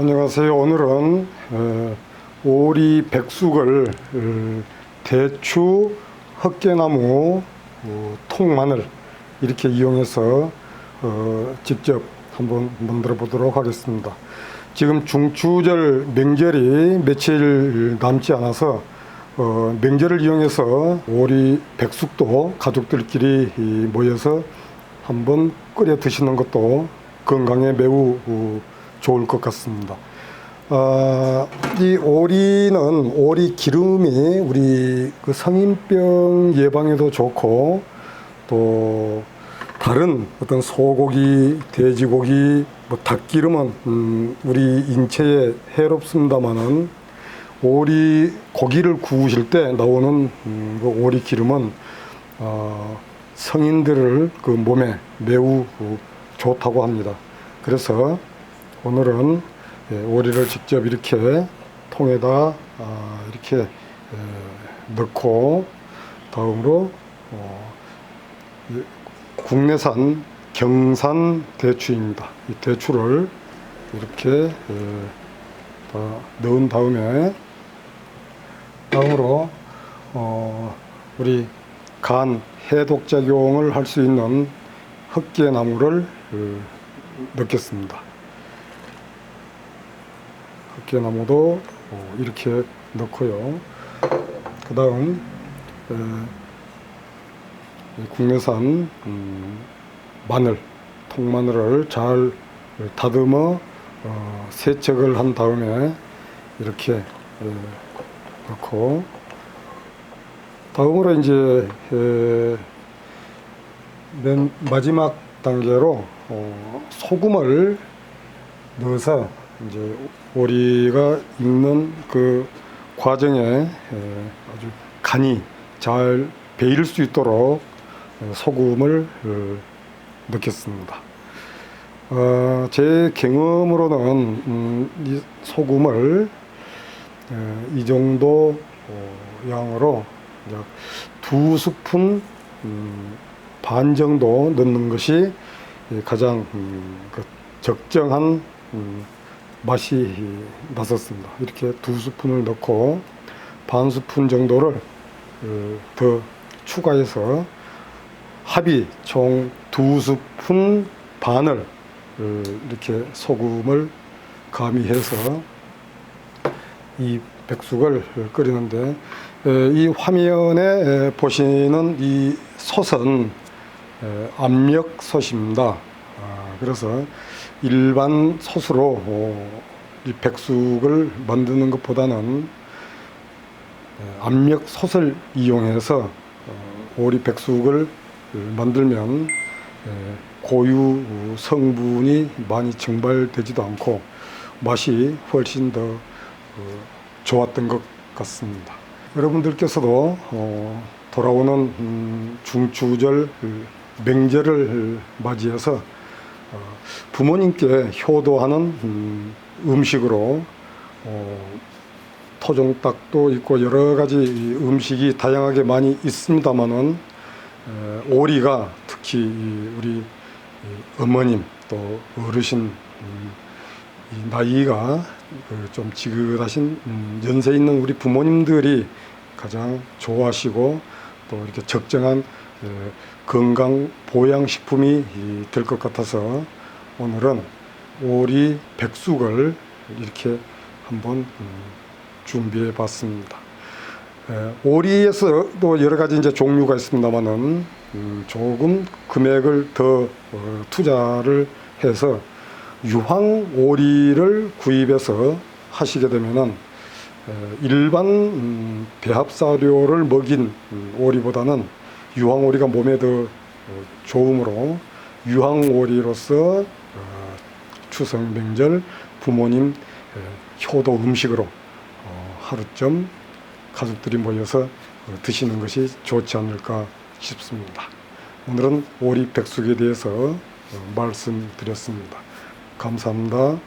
안녕하세요. 오늘은 어, 오리 백숙을 어, 대추, 헛개나무, 어, 통마늘 이렇게 이용해서 어, 직접 한번 만들어 보도록 하겠습니다. 지금 중추절 명절이 며칠 남지 않아서 어, 명절을 이용해서 오리 백숙도 가족들끼리 이, 모여서 한번 끓여 드시는 것도 건강에 매우 어, 좋을 것 같습니다. 아, 이 오리는 오리 기름이 우리 그 성인병 예방에도 좋고 또 다른 어떤 소고기, 돼지고기, 뭐 닭기름은 음, 우리 인체에 해롭습니다만은 오리 고기를 구우실 때 나오는 음, 그 오리 기름은 어, 성인들을 그 몸에 매우 그 좋다고 합니다. 그래서 오늘은 예, 오리를 직접 이렇게 통에다 아, 이렇게 에, 넣고 다음으로 어, 이 국내산 경산 대추입니다. 이 대추를 이렇게 에, 다 넣은 다음에 다음으로 어, 우리 간 해독 작용을 할 수 있는 흑개나무를 어, 넣겠습니다. 흑개나무도 어, 이렇게 넣고요. 그 다음 국내산 음, 마늘, 통마늘을 잘 다듬어 어, 세척을 한 다음에 이렇게 에, 넣고 다음으로 이제 에, 맨 마지막 단계로 어, 소금을 넣어서 이제 오리가 익는 그 과정에 에, 아주 간이 잘 배일 수 있도록 어, 소금을 어, 넣겠습니다. 어, 제 경험으로는 음, 이 소금을 에, 이 정도 어, 양으로 두 스푼 음, 반 정도 넣는 것이 예, 가장 음, 그 적정한 음, 맛이 났었습니다. 이렇게 두 스푼을 넣고 반 스푼 정도를 어, 더 추가해서 합이 총 두 스푼 반을 어, 이렇게 소금을 가미해서 이 백숙을 끓이는데 에, 이 화면에 에, 보시는 이 솥은 에, 압력 솥입니다. 아, 그래서 일반 솥으로 어, 이 백숙을 만드는 것보다는 에, 압력 솥을 이용해서 어, 오리 백숙을 만들면 에, 고유 성분이 많이 증발되지도 않고 맛이 훨씬 더 어, 좋았던 것 같습니다. 여러분들께서도 어, 돌아오는 음, 중추절 그 명절을 맞이해서 어, 부모님께 효도하는 음, 음식으로 어, 토종닭도 있고 여러 가지 음식이 다양하게 많이 있습니다만은 에, 오리가 특히 이 우리 이 어머님 또 어르신 음, 이 나이가 그좀 지긋하신 음, 연세 있는 우리 부모님들이 가장 좋아하시고 또 이렇게 적정한 에, 건강 보양 식품이 될 것 같아서 오늘은 오리 백숙을 이렇게 한번 음, 준비해 봤습니다. 에, 오리에서도 여러 가지 이제 종류가 있습니다만은 음, 조금 금액을 더 어, 투자를 해서 유황 오리를 구입해서 하시게 되면은 에, 일반 음, 배합사료를 먹인 음, 오리보다는 유황 오리가 몸에 더 어, 좋으므로 유황 오리로서 어, 추석 명절 부모님 에, 효도 음식으로 어, 하루쯤 가족들이 모여서 어, 드시는 것이 좋지 않을까 싶습니다. 오늘은 오리 백숙에 대해서 어, 말씀드렸습니다. 감사합니다.